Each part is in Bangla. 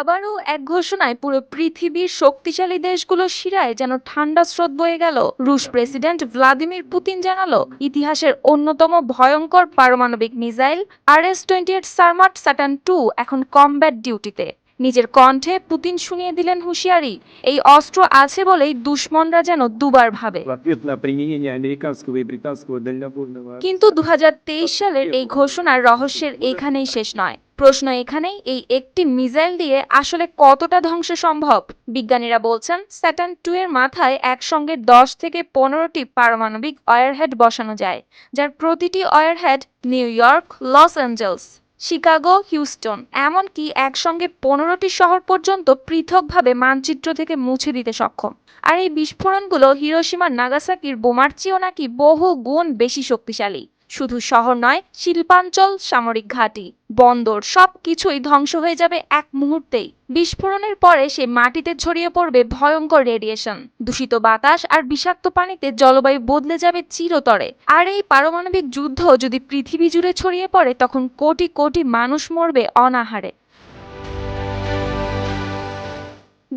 আবারও এক ঘোষণায় পুরো পৃথিবীর শক্তিশালী দেশগুলো শিরায় যেন ঠান্ডা স্রোত বয়ে গেল। রুশ প্রেসিডেন্ট ভ্লাদিমির পুতিন জানালো, ইতিহাসের অন্যতম ভয়ঙ্কর পারমাণবিক মিসাইল আর RS twenty eight Sarmat Satan two এখন কমব্যাট ডিউটিতে। নিজের কণ্ঠে পুতিন শুনিয়ে দিলেন হুঁশিয়ারি, এই অস্ত্র আছে বলেই দুশ্মনরা যেন দুবার ভাবে। কিন্তু দু হাজার তেইশ সালের এই ঘোষণার রহস্যের এখানেই শেষ নয়। প্রশ্ন এখানেই, এই একটি মিসাইল দিয়ে আসলে কতটা ধ্বংস সম্ভব? বিজ্ঞানীরা বলছেন, স্যাটার্ন টু এর মাথায় একসঙ্গে দশ থেকে পনেরোটি পারমাণবিক ওয়ারহেড বসানো যায়, যার প্রতিটি warhead New York, Los Angeles, Chicago, Houston, এমনকি একসঙ্গে পনেরোটি শহর পর্যন্ত পৃথকভাবে মানচিত্র থেকে মুছে দিতে সক্ষম। আর এই বিস্ফোরণগুলো হিরোশিমা নাগাসাকির বোমার চেয়েও নাকি বহু গুণ বেশি শক্তিশালী। শুধু শহর নয়, শিল্পাঞ্চল, সামরিক ঘাঁটি, বন্দর, সবকিছুই ধ্বংস হয়ে যাবে এক মুহূর্তেই। বিস্ফোরণের পরে সে মাটিতে ছড়িয়ে পড়বে ভয়ঙ্কর রেডিয়েশন। দূষিত বাতাস আর বিষাক্ত পানিতে জলবায়ু বদলে যাবে চিরতরে। আর এই পারমাণবিক যুদ্ধ যদি পৃথিবী জুড়ে ছড়িয়ে পড়ে, তখন কোটি কোটি মানুষ মরবে অনাহারে।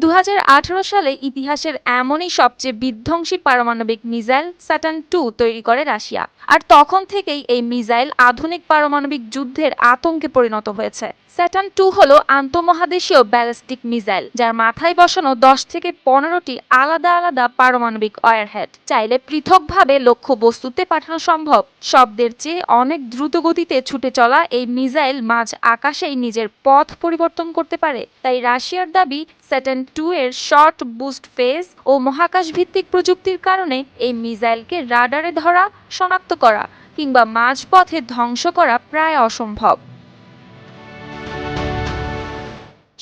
দু হাজার আঠারো সালে ইতিহাসের এমনই সবচেয়ে বিধ্বংসী পারমাণবিক মিসাইল স্যাটান টু তৈরি করে রাশিয়া। আর তখন থেকেই এই মিসাইল আধুনিক পারমাণবিক যুদ্ধের আতঙ্কে পরিণত হয়েছে। স্যাটার্ন টু হলো আন্তঃমহাদেশীয় ব্যালিস্টিক মিসাইল যার মাথায় বসানো দশ থেকে পনেরোটি আলাদা আলাদা পারমাণবিক ওয়ারহেড চাইলে পৃথকভাবে লক্ষ্য বস্তুতে পাঠানো সম্ভব। শব্দের চেয়ে অনেক দ্রুত গতিতে ছুটে চলা এই মিসাইল মাঝ আকাশেই নিজের পথ পরিবর্তন করতে পারে। তাই রাশিয়ার দাবি স্যাটান টু এর শর্ট বুস্ট ফেজ ও মহাকাশ ভিত্তিক প্রযুক্তির কারণে এই মিসাইলকে রাডারে ধরা, শনাক্ত করা কিংবা মাঝপথে ধ্বংস করা প্রায় অসম্ভব।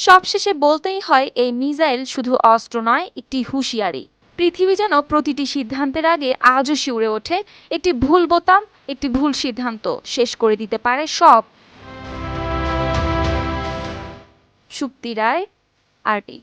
সবশেষে বলতেই হয়, এই মিসাইল শুধু অস্ত্র নয়, একটি হুঁশিয়ারি। পৃথিবী যেন প্রতিটি সিদ্ধান্তের আগে আজও শিউরে ওঠে, একটি ভুল বোতাম, একটি ভুল সিদ্ধান্ত, শেষ করে দিতে পারে সব। সুপ্তি রায় আরটি